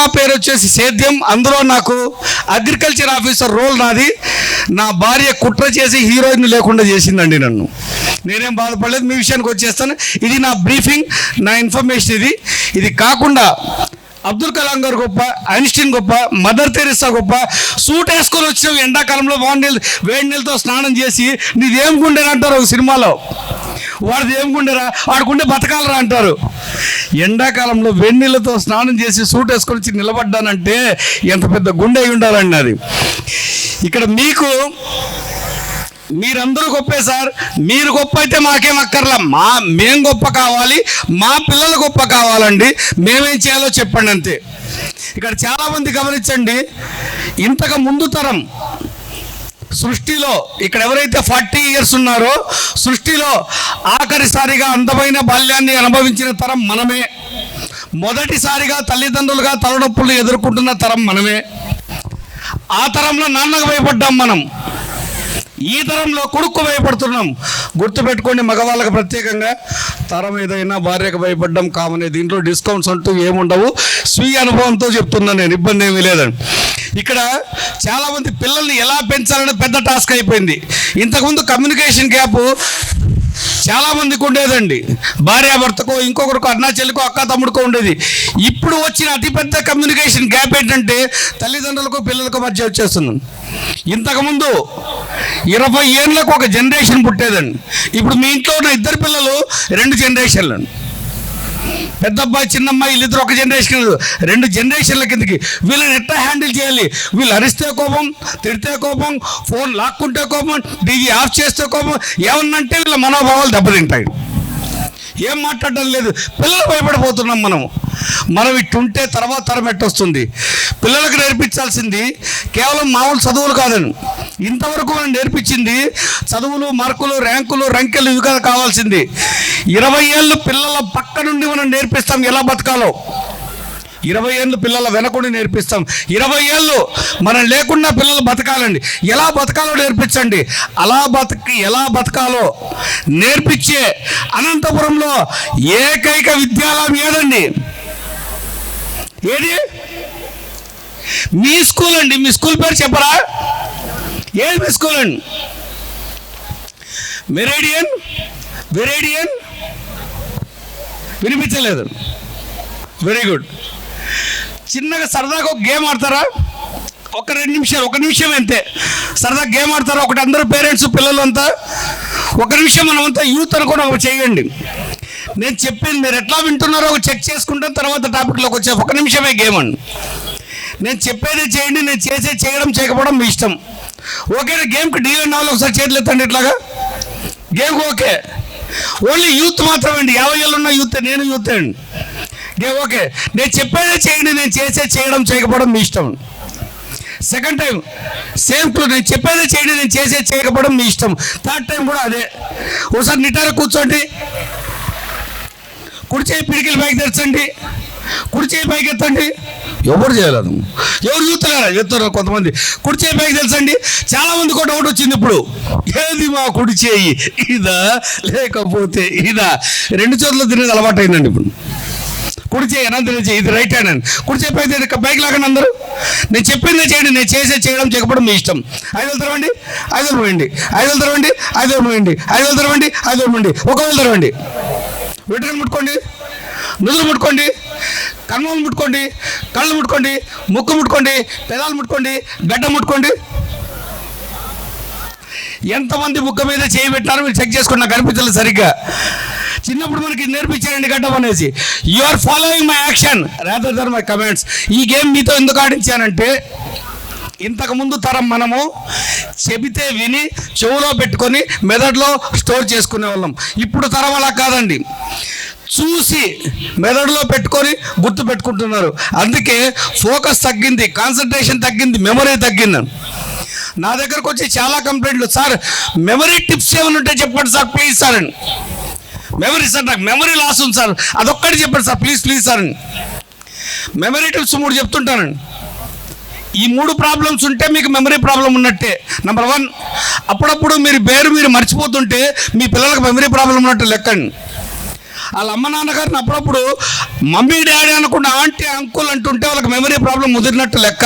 Cinema పేరు వచ్చేసి సేద్యం. అందులో నాకు అగ్రికల్చర్ ఆఫీసర్ రోల్ నాది. నా భార్య కుట్ర చేసి హీరోయిన్ లేకుండా చేసిందండి నన్ను. నేనేం బాధపడలేదు మీ విషయానికి వచ్చేస్తాను. ఇది నా బ్రీఫింగ్ నా ఇన్ఫర్మేషన్ ఇది. ఇది కాకుండా అబ్దుల్ కలాం గారు గొప్ప ఐన్స్టీన్ గొప్ప మదర్ తెరిసా గొప్ప సూట్ వేసుకొని వచ్చిన. ఎండాకాలంలో వాడి నీళ్ళు వేడి నీళ్ళతో స్నానం చేసి నీదేం గుండెని అంటారు ఒక సినిమాలో? వాడిది ఏం గుండెరా? వాడుకుంటే బతకాలరా అంటారు. ఎండాకాలంలో వెన్నీళ్ళతో స్నానం చేసి సూట్ వేసుకొని వచ్చి నిలబడ్డానంటే ఎంత పెద్ద గుండె అయి ఉండాలండి అది. ఇక్కడ మీకు మీరందరూ గొప్పే సార్. మీరు గొప్ప అయితే మాకేం అక్కర్లా. మా మేం గొప్ప కావాలి. మా పిల్లలు గొప్ప కావాలండి. మేమేం చేయాలో చెప్పండి అంతే. ఇక్కడ చాలామంది గమనించండి. ఇంతకు ముందు తరం సృష్టిలో ఇక్కడ ఎవరైతే ఫార్టీ ఇయర్స్ ఉన్నారో సృష్టిలో ఆఖరిసారిగా అందమైన బాల్యాన్ని అనుభవించిన తరం మనమే. మొదటిసారిగా తల్లిదండ్రులుగా తలనొప్పులు ఎదుర్కొంటున్న తరం మనమే. ఆ తరంలో నాన్నకు భయపడ్డాం మనం. ఈ తరంలో కొడుకు భయపడుతున్నాం. గుర్తుపెట్టుకోండి మగవాళ్ళకి ప్రత్యేకంగా తరం ఏదైనా భార్యకు భయపడ్డం కామనే దీంట్లో డిస్కౌంట్స్ అంటూ ఏముండవు. స్వీయ అనుభవంతో చెప్తున్నా నేను ఇబ్బంది ఏమీ లేదని ఇక్కడ చాలామంది పిల్లల్ని ఎలా పెంచాలని పెద్ద టాస్క్ అయిపోయింది. ఇంతకుముందు కమ్యూనికేషన్ గ్యాప్ చాలామందికి ఉండేదండి. భార్యాభర్తకో ఇంకొకరికో అన్నా చెల్లికో అక్క తమ్ముడికో ఉండేది. ఇప్పుడు వచ్చిన అతిపెద్ద కమ్యూనికేషన్ గ్యాప్ ఏంటంటే తల్లిదండ్రులకు పిల్లలకు మధ్య వచ్చేస్తుంది. ఇంతకుముందు ఇరవై ఏళ్ళకు ఒక జనరేషన్ పుట్టేదండి. ఇప్పుడు మీ ఇంట్లో ఉన్న ఇద్దరు పిల్లలు రెండు జనరేషన్లు. పెద్దబ్బాయి చిన్నమ్మాయి చిన్న అమ్మాయి వీళ్ళిద్దరు ఒక జనరేషన్ రెండు జనరేషన్ల కిందకి. వీళ్ళని ఎట్లా హ్యాండిల్ చేయాలి? వీళ్ళు అరిస్తే కోపం తిడితే కోపం ఫోన్ లాక్కుంటే కోపం డీజీ ఆఫ్ చేస్తే కోపం ఏమన్నంటే వీళ్ళ మనోభావాలు దెబ్బతింటాయి. ఏం మాట్లాడడం లేదు. పిల్లలు భయపడిపోతున్నాం మనం మనం ఇట్టుంటే తర్వాత తరం ఎట్టొస్తుంది. పిల్లలకు నేర్పించాల్సింది కేవలం మామూలు చదువులు కాదని. ఇంతవరకు మనం నేర్పించింది చదువులు మార్కులు ర్యాంకులు రంకెలు ఇవి కాదు కావాల్సింది. ఇరవై ఏళ్ళు పిల్లల పక్క నుండి మనం నేర్పిస్తాం ఎలా బతకాలో. ఇరవై ఏళ్ళు పిల్లల వెనకుండి నేర్పిస్తాం. ఇరవై ఏళ్ళు మనం లేకుండా పిల్లలు బతకాలండి. ఎలా బతకాలో నేర్పించండి. అలా బతకి ఎలా బతకాలో నేర్పించే అనంతపురంలో ఏకైక విద్యాలయం ఏదండి? ఏది? మీ స్కూల్ అండి. మీ స్కూల్ పేరు చెప్పరా? ఏది మీ స్కూల్ అండి? మెరేడియన్? వెరేడియన్? వినిపించలేదు. వెరీ గుడ్ చిన్నగా సరదాగా ఒక గేమ్ ఆడతారా? ఒక రెండు నిమిషాలు ఒక నిమిషం అంతే. సరదా గేమ్ ఆడతారా? ఒకటి అందరూ పేరెంట్స్ పిల్లలు అంతా? ఒక నిమిషం మనమంతా యూత్ అనుకోని ఒక చేయండి. నేను చెప్పింది మీరు ఎట్లా వింటున్నారో ఒక చెక్ చేసుకుంటే తర్వాత టాపిక్లోకి వచ్చే ఒక నిమిషమే గేమ్ అండి. నేను చెప్పేది చేయండి నేను చేసే చేయడం చేయకపోవడం మీ ఇష్టం. ఓకే గేమ్కి డీల్ అన్న వాళ్ళు ఒకసారి చేతులు ఎత్తండి ఇట్లాగా. Game okay. ఓన్లీ యూత్ మాత్రమే యాభై ఏళ్ళు ఉన్న యూత్ నేను యూత్ అండి. Game okay. నేను చెప్పేదే చేయండి నేను చేసే చేయడం చేయకపోవడం మీ ఇష్టం. సెకండ్ టైం సేమ్ క్లూ నేను చెప్పేదే చేయండి నేను చేసే చేయకపోవడం మీ ఇష్టం. థర్డ్ టైం కూడా అదే. ఒకసారి నిటారా కూర్చోండి. కుడి చేయి పిడికిలు పైకి తెచ్చండి కుడి చేయి పైకి ఎత్తండి ఎవరు చేయలేదు. ఎవరు చూస్తున్నారు? చెప్తారు కొంతమంది. కుడి చేయి పైకి తెలుసండి? చాలా మంది కూడా ఒకటి వచ్చింది ఇప్పుడు. ఏది మా కుడి చేయి? ఇదా? లేకపోతే ఇదా? రెండు చేతులు తినేది అలవాటు అయిందండి ఇప్పుడు. కుడి చేయి అనంతరం చేయి. ఇది రైట్ హ్యాండ్ అని కుడి చేయి పైకి పైకి లాగండి అందరూ. నేను చెప్పిందే చేయండి. నేను చేసే చేయడం చేయకపోవడం మీ ఇష్టం. ఐదు వేలు తెరవండి. ఐదు వేలు పోయండి. ఐదు వేలు తెరవండి. ఐదు వేలు పోయండి. ఐదు వేలు తెరవండి. ఐదు వేలు పోయండి. ఒకవేళ తెరవండి. వెంట్రుకలు ముట్టుకోండి. నుదులు ముట్టుకోండి. కన్నులు ముట్టుకోండి కళ్ళు ముట్టుకోండి ముక్కు ముట్టుకోండి పెదాలు ముట్టుకోండి గడ్డ ముట్టుకోండి. ఎంతమంది ముక్క మీద చేయబెట్టారో మీరు చెక్ చేసుకోండి నాకు కనిపించలేదు సరిగ్గా. చిన్నప్పుడు మనకి నేర్పించారండి గడ్డం అనేసి you are following my action rather there my comments ఈ గేమ్ మీతో ఎందుకు ఆడించానంటే ఇంతకుముందు తరం మనము చెబితే విని చెవులో పెట్టుకొని మెదడులో స్టోర్ చేసుకునే వాళ్ళం. ఇప్పుడు తరం అలా కాదండి. చూసి మెదడులో పెట్టుకొని గుర్తు పెట్టుకుంటున్నారు. అందుకే ఫోకస్ తగ్గింది కాన్సన్ట్రేషన్ తగ్గింది మెమరీ తగ్గింది. నా దగ్గరకు వచ్చి చాలా కంప్లైంట్లు సార్ మెమరీ టిప్స్ ఏమైనా ఉంటే చెప్పండి సార్ ప్లీజ్ సార్ అని. మెమరీ సార్ నాకు మెమరీ లాస్ ఉంది సార్. అదొక్కటి చెప్పండి సార్ ప్లీజ్ ప్లీజ్ సార్ అని. మెమరీ టిప్స్ మూడు చెప్తుంటానండి ఈ మూడు ప్రాబ్లమ్స్ ఉంటే మీకు మెమరీ ప్రాబ్లం ఉన్నట్టే. నెంబర్ వన్ అప్పుడప్పుడు మీరు పేరు మీరు మర్చిపోతుంటే మీ పిల్లలకు మెమరీ ప్రాబ్లం ఉన్నట్టు లెక్కండి. వాళ్ళ అమ్మ నాన్నగారిని అప్పుడప్పుడు మమ్మీ డాడీ అనకుండా ఆంటీ అంకుల్ అంటుంటే వాళ్ళకి మెమరీ ప్రాబ్లం ముదిరినట్టు లెక్క.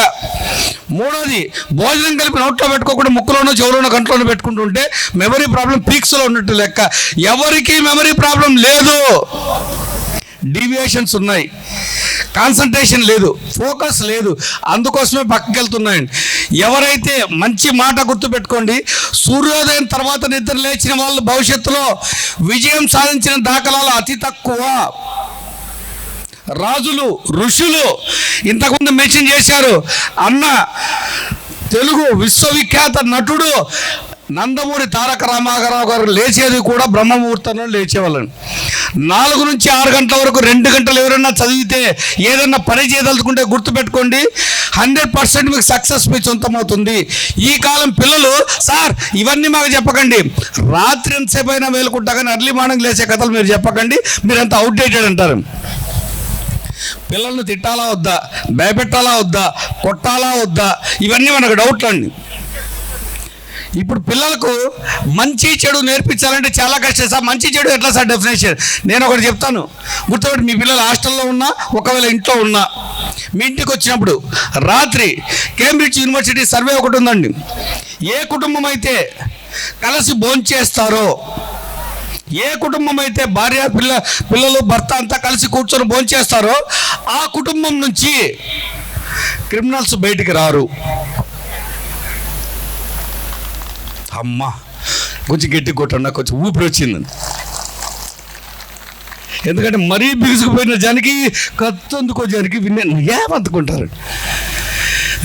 మూడోది భోజనం కలిపి నోట్లో పెట్టుకోకుండా ముక్కులోనో చెవులోనో కంట్లోనో పెట్టుకుంటుంటే మెమరీ ప్రాబ్లం పీక్స్లో ఉన్నట్టు లెక్క. ఎవరికీ మెమరీ ప్రాబ్లం లేదు. డీవియేషన్స్ ఉన్నాయి. కాన్సన్ట్రేషన్ లేదు ఫోకస్ లేదు. అందుకోసమే పక్కకి వెళ్తున్నాయండి ఎవరైతే మంచి మాట గుర్తుపెట్టుకోండి సూర్యోదయం తర్వాత నిద్ర లేచిన వాళ్ళు భవిష్యత్తులో విజయం సాధించిన దాఖలాలు అతి తక్కువ. రాజులు ఋషులు ఇంతకుముందు మెన్షన్ చేశారు. అన్న తెలుగు విశ్వవిఖ్యాత నటుడు నందమూరి తారక రామారావు గారు లేచేది కూడా బ్రహ్మముహూర్తంలో లేచేవాళ్ళని. నాలుగు నుంచి ఆరు గంటల వరకు రెండు గంటలు ఎవరైనా చదివితే ఏదన్నా పని చేయదలుచుకుంటే గుర్తుపెట్టుకోండి. హండ్రెడ్ పర్సెంట్ మీకు సక్సెస్ మీ సొంతమవుతుంది. ఈ కాలం పిల్లలు సార్ ఇవన్నీ మాకు చెప్పకండి. రాత్రి ఎంతసేపు అయినా కానీ అర్లీ మార్నింగ్ లేచే కథలు మీరు చెప్పకండి. మీరంతా అవుట్డేటెడ్ అంటారు? పిల్లల్ని తిట్టాలా వద్దా? భయపెట్టాలా వద్దా? కొట్టాలా వద్దా? ఇవన్నీ మనకు డౌట్లు అండి ఇప్పుడు పిల్లలకు మంచి చెడు నేర్పించాలంటే చాలా కష్టం సార్. మంచి చెడు ఎట్లా సార్ డెఫినేషన్ నేను ఒకటి చెప్తాను. గుర్తుపెట్టి మీ పిల్లలు హాస్టల్లో ఉన్నా ఒకవేళ ఇంట్లో ఉన్నా మీ ఇంటికి వచ్చినప్పుడు రాత్రి కేంబ్రిడ్జ్ యూనివర్సిటీ సర్వే ఒకటి ఉందండి. ఏ కుటుంబం అయితే కలిసి భోంచేస్తారో ఏ కుటుంబం అయితే భార్య పిల్ల పిల్లలు భర్త అంతా కలిసి కూర్చొని భోంచేస్తారో ఆ కుటుంబం నుంచి క్రిమినల్స్ బయటికి రారు. అమ్మా కొంచెం గట్టి కొట్టండి నాకు కొంచెం ఊపిరి వచ్చింది ఎందుకంటే మరీ బిగుసుకుపోయిన జనికి కత్తందుకో జానికి విన్న ఏమంతుకుంటారు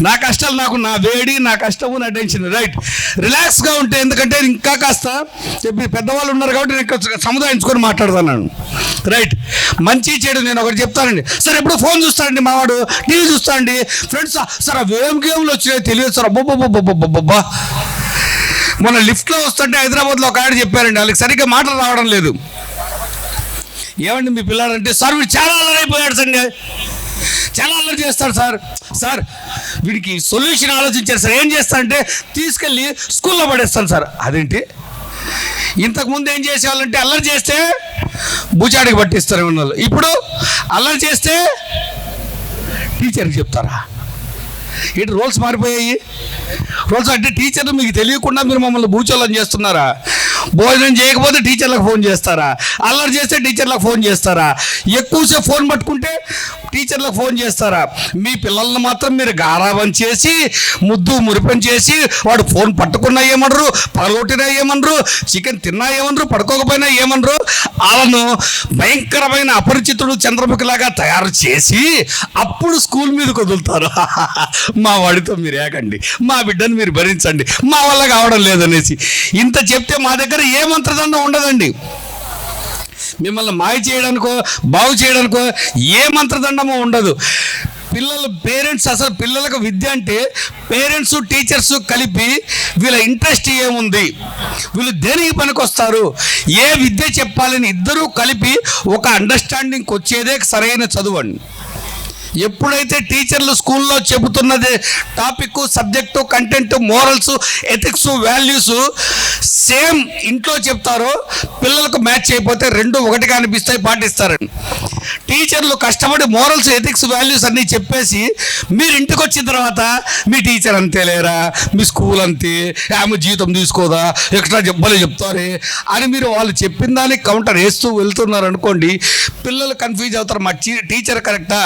నా కష్టాలు నాకు నా వేడి నా కష్టము నా టెన్షన్. రైట్ రిలాక్స్గా ఉంటే ఎందుకంటే ఇంకా కాస్త చెప్పి పెద్దవాళ్ళు ఉన్నారు కాబట్టి నేను కొంచెం సముదాయించుకొని మాట్లాడుతున్నాను రైట్ మంచి చెడు నేను ఒకటి చెప్తానండి. సార్ ఎప్పుడు ఫోన్ చూస్తానండి మావాడు? టీవీ చూస్తానండి ఫ్రెండ్స్ సార్ అవి ఏం గేమ్లు వచ్చినాయో తెలియదు సార్. అబ్బబ్బబ్బబ్బబ్బబ్బా మొన్న లిఫ్ట్లో వస్తుంటే హైదరాబాద్లో ఒక ఆడ చెప్పారండి వాళ్ళకి సరిగ్గా మాటలు రావడం లేదు. ఏమండి మీ పిల్లాడంటే సార్ వీడు చాలా అల్లరైపోయాడు సండే చాలా అల్లరి చేస్తాడు సార్. సార్ వీడికి సొల్యూషన్ ఆలోచించారు సార్. ఏం చేస్తానంటే తీసుకెళ్ళి స్కూల్లో పడేస్తాను సార్. అదేంటి? ఇంతకుముందు ఏం చేసేవాళ్ళంటే అల్లరి చేస్తే భూచాడికి పట్టిస్తారు వాళ్ళు. ఇప్పుడు అల్లరి చేస్తే టీచర్కి చెప్తారా? ఇటు రూల్స్ మారిపోయాయి? రూల్స్ అంటే టీచర్లు మీకు తెలియకుండా మీరు మమ్మల్ని భూచోళం చేస్తున్నారా? భోజనం చేయకపోతే టీచర్లకు ఫోన్ చేస్తారా? అల్లరి చేస్తే టీచర్లకు ఫోన్ చేస్తారా? ఎక్కువసేపు ఫోన్ పట్టుకుంటే టీచర్లకు ఫోన్ చేస్తారా? మీ పిల్లల్ని మాత్రం మీరు గారాబం చేసి ముద్దు మురిపం చేసి వాడు ఫోన్ పట్టుకున్నా ఏమనరు పగలొట్టినా ఏమనరు చికెన్ తిన్నా ఏమనరు పడుకోకపోయినా ఏమనరు వాళ్ళను భయంకరమైన అపరిచితుడు చంద్రముఖిలాగా తయారు చేసి అప్పుడు స్కూల్ మీదకి వదులుతారు. మా వాడితో మీరు ఏకండి మా బిడ్డను మీరు భరించండి మా వల్ల కావడం లేదనేసి. ఇంత చెప్తే మా దగ్గర ఏ మంత్రదండం ఉండదండి. మిమ్మల్ని మాయ చేయడానికో బాగు చేయడానికో ఏ మంత్రదండమో ఉండదు. పిల్లలు పేరెంట్స్ అసలు పిల్లలకు విద్య అంటే పేరెంట్స్ టీచర్స్ కలిపి వీళ్ళ ఇంట్రెస్ట్ ఏముంది? వీళ్ళు దేనికి పనికొస్తారు? ఏ విద్య చెప్పాలని ఇద్దరూ కలిపి ఒక అండర్స్టాండింగ్కి వచ్చేదే సరైన చదువు అండి. ఎప్పుడైతే టీచర్లు స్కూల్లో చెబుతున్నది topic subject content morals ethics values same ఇంట్లో చెప్తారో పిల్లలకు మ్యాచ్ అయిపోతే రెండు ఒకటిగా అనిపిస్తాయి పాటిస్తారండి టీచర్లు కష్టపడి మోరల్స్ ఎథిక్స్ వాల్యూస్ అన్నీ చెప్పేసి మీరు ఇంటికి వచ్చిన తర్వాత మీ టీచర్ అంతే లేరా? మీ స్కూల్ అంతే? ఆమె జీతం తీసుకోదా ఎక్స్ట్రా చెప్పలే చెప్తారే? అని మీరు వాళ్ళు చెప్పిన దానికి కౌంటర్ వేస్తూ వెళ్తున్నారు అనుకోండి పిల్లలు కన్ఫ్యూజ్ అవుతారు. మా టీచర్ కరెక్టా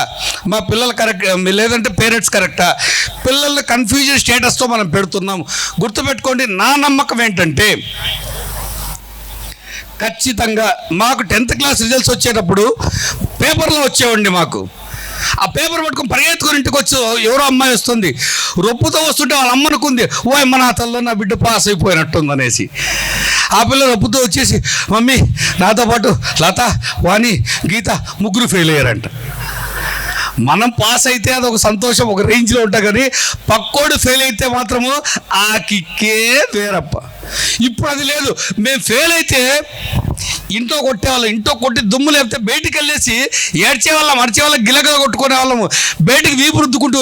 మా పిల్లలు కరెక్ట్ లేదంటే పేరెంట్స్ కరెక్టా పిల్లల్ని కన్ఫ్యూజన్ స్టేటస్తో మనం పెడుతున్నాం. గుర్తుపెట్టుకోండి నా నమ్మకం ఏంటంటే ఖచ్చితంగా మాకు టెన్త్ క్లాస్ రిజల్ట్స్ వచ్చేటప్పుడు పేపర్లో వచ్చేవండి మాకు. ఆ పేపర్ పట్టుకొని పరిగెత్తుకుని ఇంటికి వచ్చి ఎవరో అమ్మాయి వస్తుంది. రొప్పుతో వస్తుంటే వాళ్ళ అమ్మ అనుకుంది ఓ అమ్మ నా నా బిడ్డ పాస్ అయిపోయినట్టుంది అనేసి. ఆ పిల్ల రొప్పుతో వచ్చేసి మమ్మీ నాతో పాటు లత వాణి గీత ముగ్గురు ఫెయిల్ అయ్యారంట. మనం పాస్ అయితే అది ఒక సంతోషం ఒక రేంజ్లో ఉంటా కానీ పక్కోడు ఫెయిల్ అయితే మాత్రము ఆ కిక్కే వేరప్ప. ఇప్పుడు అది లేదు. మేము ఫెయిల్ అయితే ఇంట్లో కొట్టేవాళ్ళం. ఇంట్లో కొట్టి దుమ్ము లేపితే బయటికి వెళ్ళేసి ఏడ్చే వాళ్ళం అరిచే వాళ్ళం గిలగల కొట్టుకునే వాళ్ళము. బయటికి వీపు రుద్దుకుంటూ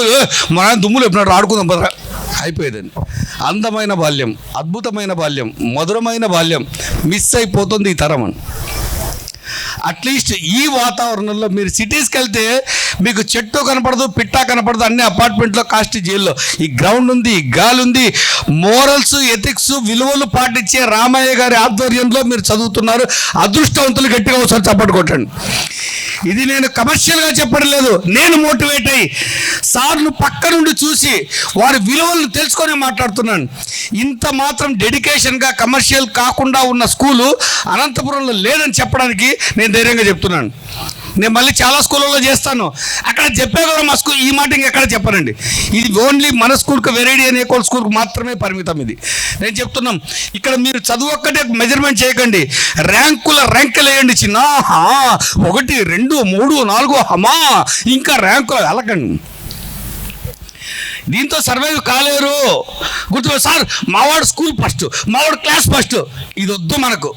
మన దుమ్ము లేపినాడు ఆడుకుందాం పదరా. అయిపోయేదండి. అందమైన బాల్యం అద్భుతమైన బాల్యం మధురమైన బాల్యం మిస్ అయిపోతుంది ఈ తరం అని. అట్లీస్ట్ ఈ వాతావరణంలో మీరు సిటీస్కి వెళ్తే మీకు చెట్టు కనపడదు పిట్టా కనపడదు అన్ని అపార్ట్మెంట్లో కాస్ట్ జైల్లో. ఈ గ్రౌండ్ ఉంది ఈ గాలి ఉంది మోరల్స్ ఎథిక్స్ విలువలు పాటించే రామయ్య గారి ఆధ్వర్యంలో మీరు చదువుతున్నారు. అదృష్టవంతులు గట్టిగా ఒకసారి చప్పట్లు కొట్టండి. ఇది నేను కమర్షియల్గా చెప్పడం లేదు నేను మోటివేట్ అయ్యి సార్లు పక్క నుండి చూసి వారి విలువలను తెలుసుకొని మాట్లాడుతున్నాను. ఇంత మాత్రం డెడికేషన్గా కమర్షియల్ కాకుండా ఉన్న స్కూలు అనంతపురంలో లేదని చెప్పడానికి నేను ధైర్యంగా చెప్తున్నాను. నేను మళ్ళీ చాలా స్కూళ్ళలో చేస్తాను. అక్కడ చెప్పే కూడా మా స్కూల్ ఈ మాట ఇంకెక్కడ చెప్పనండి ఇది ఓన్లీ మన స్కూల్కి వెరైటీ అనే కోల్ స్కూల్కి మాత్రమే పరిమితం ఇది. నేను చెప్తున్నాం ఇక్కడ మీరు చదువు ఒక్కటే మెజర్మెంట్ చేయకండి. ర్యాంకుల ర్యాంకులు వేయండి చిన్న ఒకటి రెండు మూడు నాలుగు హమా. ఇంకా ర్యాంకులు వెళ్ళకండి దీంతో సర్వైవ్ కాలేరు. గుర్తు సార్ మావాడు స్కూల్ ఫస్ట్ మావాడు క్లాస్ ఫస్ట్. ఇది వద్దు మనకు.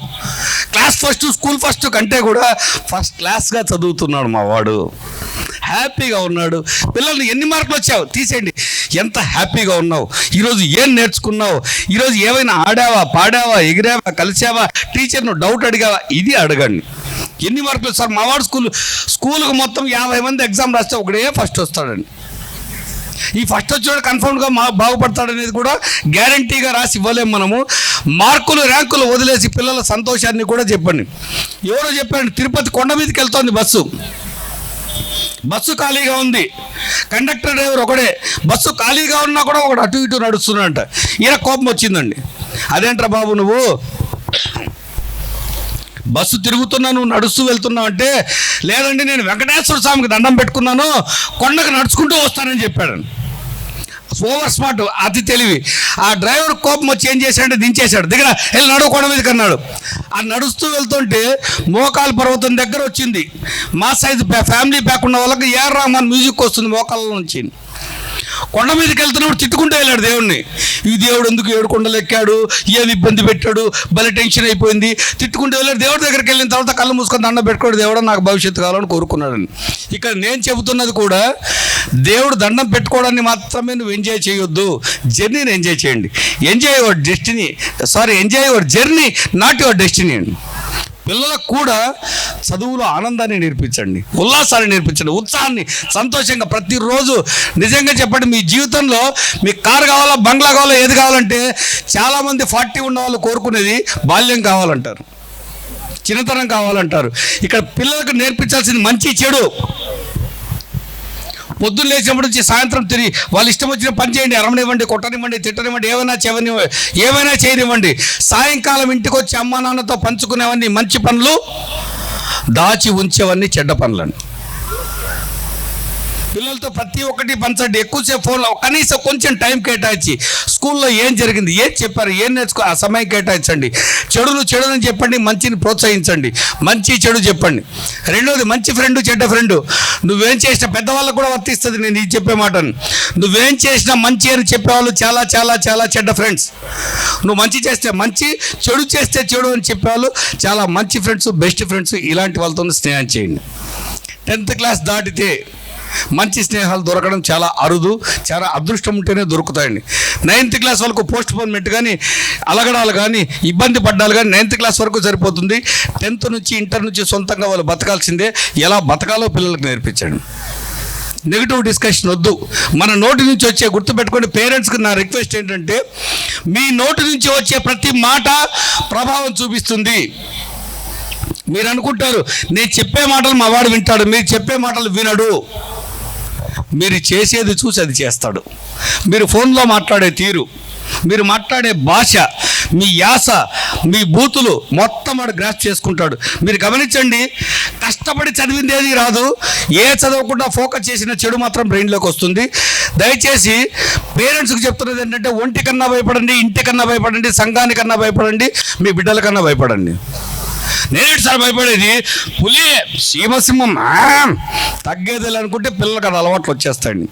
క్లాస్ ఫస్ట్ స్కూల్ ఫస్ట్ కంటే కూడా ఫస్ట్ క్లాస్గా చదువుతున్నాడు మావాడు. హ్యాపీగా ఉన్నాడు. పిల్లలు ఎన్ని మార్కులు వచ్చావు? తీసేయండి. ఎంత హ్యాపీగా ఉన్నావు? ఈరోజు ఏం నేర్చుకున్నావు? ఈరోజు ఏమైనా ఆడావా పాడావా ఎగిరావా కలిసావా? టీచర్ను డౌట్ అడిగావా? ఇది అడగండి. ఎన్ని మార్కులు సార్ మావాడు స్కూల్ స్కూల్కి మొత్తం యాభై మంది ఎగ్జామ్ రాస్తే ఒకడే ఫస్ట్ వస్తాడండి. ఈ ఫస్ట్ వచ్చిన కన్ఫర్మ్గా మా బాగుపడతాడనేది కూడా గ్యారంటీగా రాసి ఇవ్వలేము మనము. మార్కులు ర్యాంకులు వదిలేసి పిల్లల సంతోషాన్ని కూడా చెప్పండి. ఎవరో చెప్పండి తిరుపతి కొండ మీదకి వెళ్తోంది బస్సు. బస్సు ఖాళీగా ఉంది. కండక్టర్ డ్రైవర్ ఒకడే. బస్సు ఖాళీగా ఉన్నా కూడా ఒకడు అటు ఇటు నడుస్తున్నాడంట. ఈయన కోపం వచ్చిందండి. అదేంట్రా బాబు నువ్వు? బస్సు తిరుగుతున్నాను నడుస్తూ వెళ్తున్నావు అంటే లేదండి నేను వెంకటేశ్వర స్వామికి దండం పెట్టుకున్నాను కొండకు నడుచుకుంటూ వస్తానని చెప్పాడు. ఓవర్ స్మార్ట్ అతి తెలివి. ఆ డ్రైవర్ కోపం వచ్చి ఏం చేశాడంటే దించేశాడు. దగ్గర వెళ్ళి నడువు మీదకి అన్నాడు. ఆ నడుస్తూ వెళ్తుంటే మోకాల్ పర్వతం దగ్గర వచ్చింది. మా సైజ్ ఫ్యామిలీ ప్యాక్ ఉన్న వాళ్ళకి ఏఆర్ రామాన్ మ్యూజిక్ వస్తుంది మోకాళ్ళ నుంచి. కొండ మీదకి వెళ్తున్నప్పుడు తిట్టుకుంటూ వెళ్ళాడు దేవుణ్ణి. ఈ దేవుడు ఎందుకు ఏడు కొండలు ఎక్కాడు? ఏమి ఇబ్బంది పెట్టాడు? భలే టెన్షన్ అయిపోయింది. తిట్టుకుంటూ వెళ్ళాడు. దేవుడి దగ్గరికి వెళ్ళిన తర్వాత కళ్ళు మూసుకొని దండం పెట్టుకోడు. దేవుడు నాకు భవిష్యత్తు కావాలని కోరుకున్నాడని. ఇక్కడ నేను చెబుతున్నది కూడా దేవుడు దండం పెట్టుకోవడాన్ని మాత్రమే నువ్వు ఎంజాయ్ చేయొద్దు. జర్నీని ఎంజాయ్ చేయండి. Enjoy your destiny. Sorry enjoy your journey not your destiny అండి పిల్లలకు కూడా చదువులో ఆనందాన్ని నేర్పించండి ఉల్లాసాన్ని నేర్పించండి ఉత్సాహాన్ని సంతోషంగా ప్రతిరోజు నిజంగా చెప్పండి మీ జీవితంలో మీకు కారు కావాలా బంగ్లా కావాలా ఏది కావాలంటే చాలామంది ఫార్టీ ఉన్న వాళ్ళు కోరుకునేది బాల్యం కావాలంటారు చిన్నతనం కావాలంటారు. ఇక్కడ పిల్లలకు నేర్పించాల్సింది మంచి చెడు. పొద్దున్న లేచినప్పటి నుంచి సాయంత్రం తిరిగి వాళ్ళు ఇష్టం వచ్చిన పని చేయండి అరమనివ్వండి కొట్టనివ్వండి తిట్టనివ్వండి ఏమైనా చెవని ఏమైనా చేయనివ్వండి. సాయంకాలం ఇంటికి వచ్చి అమ్మా నాన్నతో పంచుకునేవన్నీ మంచి పనులు దాచి ఉంచేవన్నీ చెడ్డ పనులండి. పిల్లలతో ప్రతి ఒక్కటి పంచండి. ఎక్కువసేపు ఫోన్లో కనీసం కొంచెం టైం కేటాయించి స్కూల్లో ఏం జరిగింది ఏం చెప్పారు ఏం నేర్చుకో ఆ సమయం కేటాయించండి. చెడును చెడుని చెప్పండి మంచిని ప్రోత్సహించండి. మంచి చెడు చెప్పండి. రెండోది మంచి ఫ్రెండ్ చెడ్డ ఫ్రెండ్. నువ్వేం చేసిన పెద్దవాళ్ళకు కూడా వర్తిస్తుంది నేను ఇది చెప్పే మాటను. నువ్వేం చేసినా మంచి అని చెప్పేవాళ్ళు చాలా చాలా చాలా చెడ్డ ఫ్రెండ్స్. నువ్వు మంచి చేస్తే మంచి చెడు చేస్తే చెడు అని చెప్పేవాళ్ళు చాలా మంచి ఫ్రెండ్స్ బెస్ట్ ఫ్రెండ్స్ ఇలాంటి వాళ్ళతో స్నేహం చేయండి. టెన్త్ క్లాస్ దాటితే మంచి స్నేహాలు దొరకడం చాలా అరుదు చాలా అదృష్టం ఉంటేనే దొరుకుతాయండి. నైన్త్ క్లాస్ వరకు పోస్ట్ పోన్మెంట్ కానీ అలగడాలు కానీ ఇబ్బంది పడ్డాలు కానీ నైన్త్ క్లాస్ వరకు సరిపోతుంది. టెన్త్ నుంచి ఇంటర్ నుంచి సొంతంగా వాళ్ళు బతకాల్సిందే. ఎలా బతకాలో పిల్లలకు నేర్పించండి. నెగిటివ్ డిస్కషన్ వద్దు. మన నోటి నుంచి వచ్చే గుర్తుపెట్టుకుని పేరెంట్స్కి నా రిక్వెస్ట్ ఏంటంటే మీ నోటి నుంచి వచ్చే ప్రతి మాట ప్రభావం చూపిస్తుంది. మీరు అనుకుంటారు నేను చెప్పే మాటలు మా వాడు వింటాడు మీరు చెప్పే మాటలు వినడు. మీరు చేసేది చూసి అది చేస్తాడు. మీరు ఫోన్లో మాట్లాడే తీరు మీరు మాట్లాడే భాష మీ యాస మీ బూతులు మొత్తం వాడు గ్రాస్ చేసుకుంటాడు. మీరు గమనించండి కష్టపడి చదివింది ఏది రాదు. ఏ చదవకుండా ఫోకస్ చేసిన చెడు మాత్రం బ్రెయిన్లోకి వస్తుంది. దయచేసి పేరెంట్స్కి చెప్తున్నది ఏంటంటే ఒంటికన్నా భయపడండి ఇంటికన్నా భయపడండి సంఘానికన్నా భయపడండి మీ బిడ్డలకన్నా భయపడండి. నేనేంటి సార్ భయపడేది? పులి సీమసింహం ఆ, తగ్గేది అనుకుంటే పిల్లలకు అది అలవాట్లు వచ్చేస్తాయండి.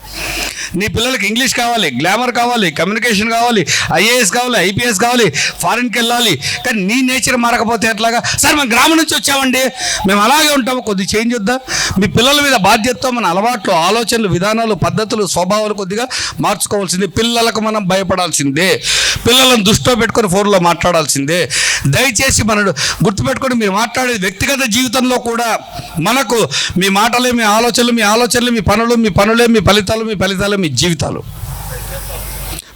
నీ పిల్లలకి ఇంగ్లీష్ కావాలి గ్లామర్ కావాలి కమ్యూనికేషన్ కావాలి ఐఏఎస్ కావాలి ఐపీఎస్ కావాలి ఫారిన్కి వెళ్ళాలి. కానీ నీ నేచర్ మారకపోతే ఎట్లాగా? సార్ మేము గ్రామం నుంచి వచ్చామండి. మేము అలాగే ఉంటాము కొద్ది చేంజ్ వద్దా? మీ పిల్లల మీద బాధ్యతతో మన అలవాట్లు ఆలోచనలు విధానాలు పద్ధతులు స్వభావాలు కొద్దిగా మార్చుకోవాల్సిందే. పిల్లలకు మనం భయపడాల్సిందే. పిల్లలను దృష్టిలో పెట్టుకొని ఫోన్లో మాట్లాడాల్సిందే. దయచేసి మనడు గుర్తుపెట్టుకొని మీరు మాట్లాడే వ్యక్తిగత జీవితంలో కూడా మనకు మీ మాటలే మీ ఆలోచనలు మీ ఆలోచనలు మీ పనులు మీ పనులే మీ ఫలితాలు మీ ఫలితాలు మీ జీవితాలు.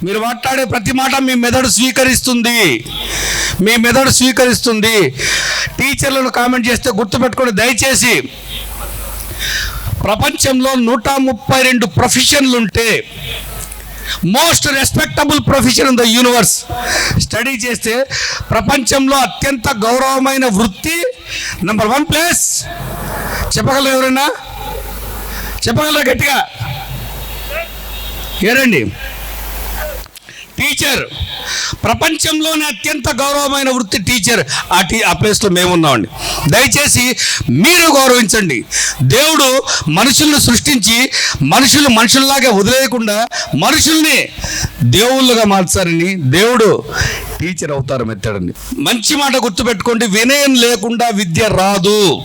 మీరు మాట్లాడే ప్రతి మాట మీ మెదడు స్వీకరిస్తుంది. మీ మెదడు స్వీకరిస్తుంది. టీచర్లను కామెంట్ చేస్తే గుర్తుపెట్టుకోండి దయచేసి ప్రపంచంలో నూట ముప్పై రెండు ప్రొఫెషన్లు ఉంటే most respectable profession in the universe. Study చేస్తే ప్రపంచంలో అత్యంత గౌరవమైన వృత్తి నెంబర్ వన్ ప్లేస్. చెప్పగలరు ఎవరైనా? చెప్పగలరా గట్టిగా? ఏరండి టీచర్ ప్రపంచంలోనే అత్యంత గౌరవమైన వృత్తి టీచర్ ఆ టీ ఆ ప్లేస్లో మేము ఉన్నామండి. దయచేసి మీరు గౌరవించండి. దేవుడు మనుషులను సృష్టించి మనుషులు మనుషుల్లాగే వదిలేయకుండా మనుషుల్ని దేవుళ్ళుగా మార్చారని దేవుడు టీచర్ అవతారం ఎత్తాడండి. మంచి మాట గుర్తుపెట్టుకోండి. వినయం లేకుండా విద్య రాదు.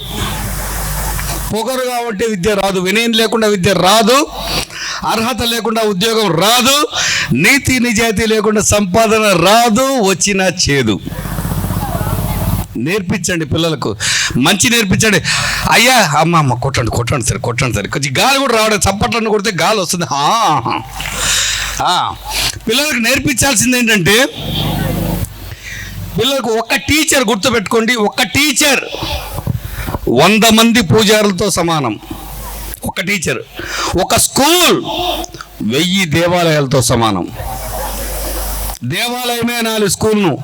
పొగరు కాబట్టి విద్య రాదు. వినయం లేకుండా విద్య రాదు. అర్హత లేకుండా ఉద్యోగం రాదు నీతి నిజాయితీ లేకుండా సంపాదన రాదు వచ్చినా చేదు. నేర్పించండి పిల్లలకు. మంచి నేర్పించండి. అయ్యా అమ్మ అమ్మ కొట్టండి కొట్టండి సరే కొట్టండి సరే. కొంచెం గాలి కూడా రావడం చప్పట్లను కొడితే గాలి వస్తుంది. పిల్లలకు నేర్పించాల్సింది ఏంటంటే పిల్లలకు ఒక టీచర్ గుర్తుపెట్టుకోండి ఒక టీచర్ వంద మంది పూజారులతో సమానం. ఒక టీచర్ ఒక స్కూల్ వెయ్యి దేవాలయాలతో సమానం. దేవాలయమే నాలుగు స్కూల్ను.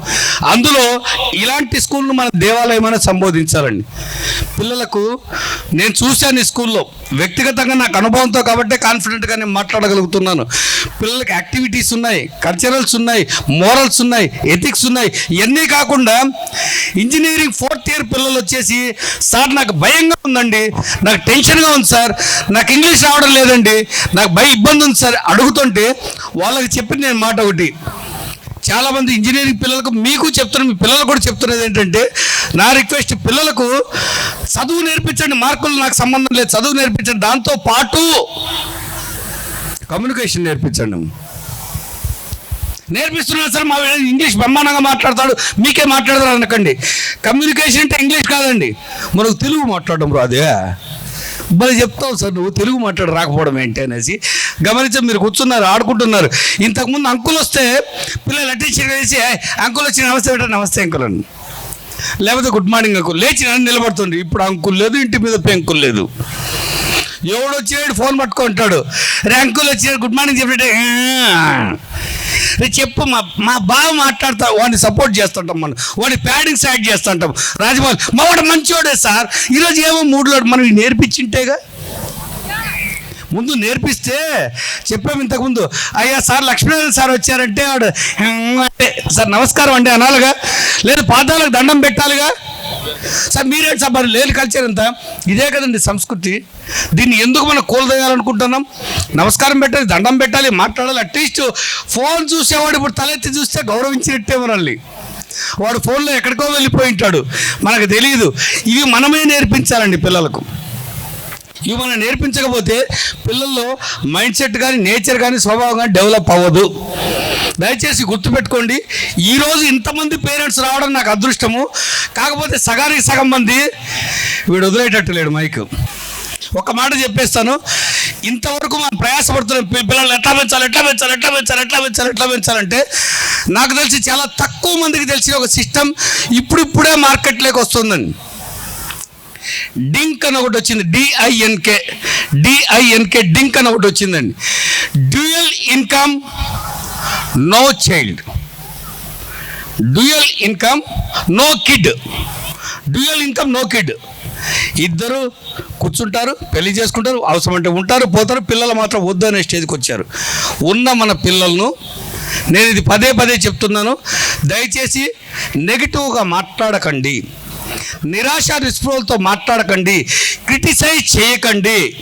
అందులో ఇలాంటి స్కూల్ను మన దేవాలయమైనా సంబోధించాలండి. పిల్లలకు నేను చూశాను ఈ స్కూల్లో. వ్యక్తిగతంగా నాకు అనుభవంతో కాబట్టే కాన్ఫిడెంట్గా నేను మాట్లాడగలుగుతున్నాను. పిల్లలకి యాక్టివిటీస్ ఉన్నాయి కల్చరల్స్ ఉన్నాయి మోరల్స్ ఉన్నాయి ఎథిక్స్ ఉన్నాయి. ఇవన్నీ కాకుండా ఇంజనీరింగ్ ఫోర్త్ ఇయర్ పిల్లలు వచ్చేసి సార్ నాకు భయంగా ఉందండి. నాకు టెన్షన్గా ఉంది సార్. నాకు ఇంగ్లీష్ రావడం లేదండి. నాకు భయ ఇబ్బంది ఉంది సార్. అడుగుతుంటే వాళ్ళకి చెప్పింది నేను మాట ఒకటి. చాలామంది ఇంజనీరింగ్ పిల్లలకు మీకు చెప్తున్న మీ పిల్లలకు కూడా చెప్తున్నది ఏంటంటే నా రిక్వెస్ట్ పిల్లలకు చదువు నేర్పించండి మార్కులు నాకు సంబంధం లేదు చదువు నేర్పించండి దాంతో పాటు కమ్యూనికేషన్ నేర్పించండి. నేర్పిస్తున్నాను సార్ మా ఇంగ్లీష్ బ్రహ్మాండంగా మాట్లాడతాడు మీకే మాట్లాడతాడు అనకండి. కమ్యూనికేషన్ అంటే ఇంగ్లీష్ కాదండి. మనకు తెలుగు మాట్లాడడం రాదే. మరి చెప్తావు సార్ నువ్వు తెలుగు మాట్లాడు రాకపోవడం ఏంటి అనేసి గమనించి మీరు కూర్చున్నారు ఆడుకుంటున్నారు ఇంతకుముందు అంకుల్ వస్తే పిల్లలు అటెన్షన్ వేసి అంకులు అంకుల్ వచ్చి నమస్తే పెట్టండి నమస్తే అంకుల్ అని లేకపోతే గుడ్ మార్నింగ్ అంకుల్ లేచి నన్ను నిలబడుతుంది ఇప్పుడు అంకుల్ లేదు ఇంటి మీద పెంకుల్ లేదు ఎవడు వచ్చినాడు ఫోన్ పట్టుకుంటాడు రే అంకుల్ వచ్చినాడు గుడ్ మార్నింగ్ చెప్పినట్టే చెప్పు మా మా బావ మాట్లాడతా వాడిని సపోర్ట్ చేస్తుంటాం మనం. వాడిని ప్యాడింగ్ యాడ్ చేస్తుంటాం. రాజమౌళి మా వాడు మంచివాడే సార్. ఈరోజు ఏమో మూడులో మనం నేర్పించింటేగా? ముందు నేర్పిస్తే చెప్పాము ఇంతకుముందు. అయ్యా సార్ లక్ష్మీనారాయణ సార్ వచ్చారంటే వాడు అంటే సార్ నమస్కారం అండి అనాలిగా. లేదు పాదాలకు దండం పెట్టాలిగా. సార్ మీరేంటి సార్ మరి లేని కల్చర్ ఎంత? ఇదే కదండి సంస్కృతి. దీన్ని ఎందుకు మనం కూలదేయాలనుకుంటున్నాం నమస్కారం పెట్టాలి దండం పెట్టాలి మాట్లాడాలి అట్లీస్ట్ ఫోన్ చూసేవాడు ఇప్పుడు తలెత్తి చూస్తే గౌరవించినట్టే మనల్ని. వాడు ఫోన్లో ఎక్కడికో వెళ్ళిపోయి ఉంటాడు. మనకు తెలియదు ఇవి మనమే నేర్పించాలండి పిల్లలకు. ఇవి మనం నేర్పించకపోతే పిల్లల్లో మైండ్ సెట్ కానీ నేచర్ కానీ స్వభావం కానీ డెవలప్ అవ్వదు. దయచేసి గుర్తుపెట్టుకోండి ఈరోజు ఇంతమంది పేరెంట్స్ రావడం నాకు అదృష్టము. కాకపోతే సగానికి సగం మంది వీడు వదిలేటట్టు లేడు మైక్. ఒక మాట చెప్పేస్తాను ఇంతవరకు మనం ప్రయాసపడుతున్న పిల్లలు ఎట్లా పెంచాలి ఎట్లా పెంచాలి ఎట్లా పెంచాలి ఎట్లా పెంచాలి ఎట్లా పెంచాలంటే నాకు తెలిసి చాలా తక్కువ మందికి తెలిసిన ఒక సిస్టమ్ ఇప్పుడిప్పుడే మార్కెట్లోకి వస్తుందండి డింక్ అని ఒకటి వచ్చింది. డిఐఎన్కే డిఐఎన్కే డింక్ అని ఒకటి వచ్చిందండి. Dual income no child. Dual income no kid. Dual income no kid. ఇద్దరు కూర్చుంటారు పెళ్ళి చేసుకుంటారు అవసరం అంటే ఉంటారు పోతారు పిల్లలు మాత్రం వద్దు అనే స్టేజ్కి వచ్చారు. ఉన్న మన పిల్లలను నేను ఇది పదే పదే చెప్తున్నాను. దయచేసి నెగిటివ్గా మాట్లాడకండి. నిరాశ నిస్పృహలతో మాట్లాడకండి క్రిటిసైజ్ చేయకండి.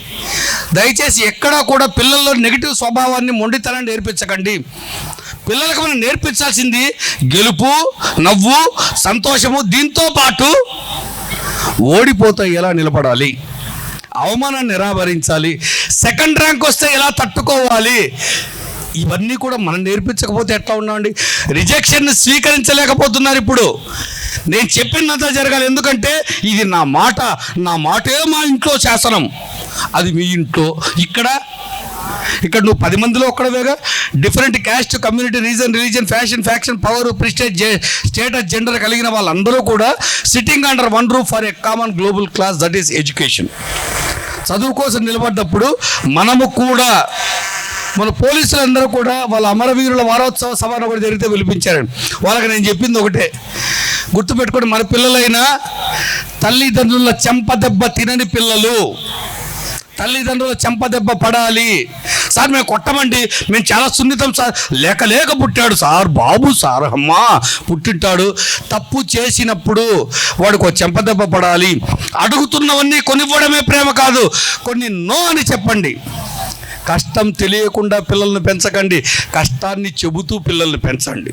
దయచేసి ఎక్కడా కూడా పిల్లల్లో నెగిటివ్ స్వభావాన్ని మొండితనాన్ని నేర్పించకండి. పిల్లలకు మనం నేర్పించాల్సింది గెలుపు నవ్వు సంతోషము దీంతో పాటు ఓడిపోతే ఎలా నిలబడాలి? అవమానాన్ని నిరాభరించాలి. సెకండ్ ర్యాంక్ వస్తే ఎలా తట్టుకోవాలి? ఇవన్నీ కూడా మనం నేర్పించకపోతే ఎట్లా ఉన్నామండి రిజెక్షన్ స్వీకరించలేకపోతున్నారు ఇప్పుడు. నేను చెప్పినంత జరగాలి. ఎందుకంటే ఇది నా మాట. నా మాటే మా ఇంట్లో శాసనం. అది మీ ఇంట్లో. ఇక్కడ ఇక్కడ నువ్వు పది మందిలో ఒక్కడవేగా different caste community region religion fashion faction power prestige status gender కలిగిన వాళ్ళందరూ కూడా sitting under one roof for a common global class that is education చదువు కోసం నిలబడ్డప్పుడు మనము కూడా మన పోలీసులందరూ కూడా వాళ్ళ అమరవీరుల వారోత్సవ సభను కూడా జరిగితే పిలిపించారండి. వాళ్ళకి నేను చెప్పింది ఒకటే. గుర్తుపెట్టుకోండి మన పిల్లలైనా తల్లిదండ్రుల చెంప దెబ్బ తినని పిల్లలు. తల్లిదండ్రుల చెంప దెబ్బ పడాలి. సార్ మేము కొట్టమండి. మేము చాలా సున్నితం సార్. లేక లేక పుట్టాడు సార్ బాబు సార్ అమ్మా. పుట్టింటాడు. తప్పు చేసినప్పుడు వాడికి ఒక పడాలి. అడుగుతున్నవన్నీ కొనివ్వడమే ప్రేమ కాదు. కొన్ని నో అని చెప్పండి. కష్టం తెలియకుండా పిల్లల్ని పెంచకండి. కష్టాన్ని చెబుతూ పిల్లల్ని పెంచండి.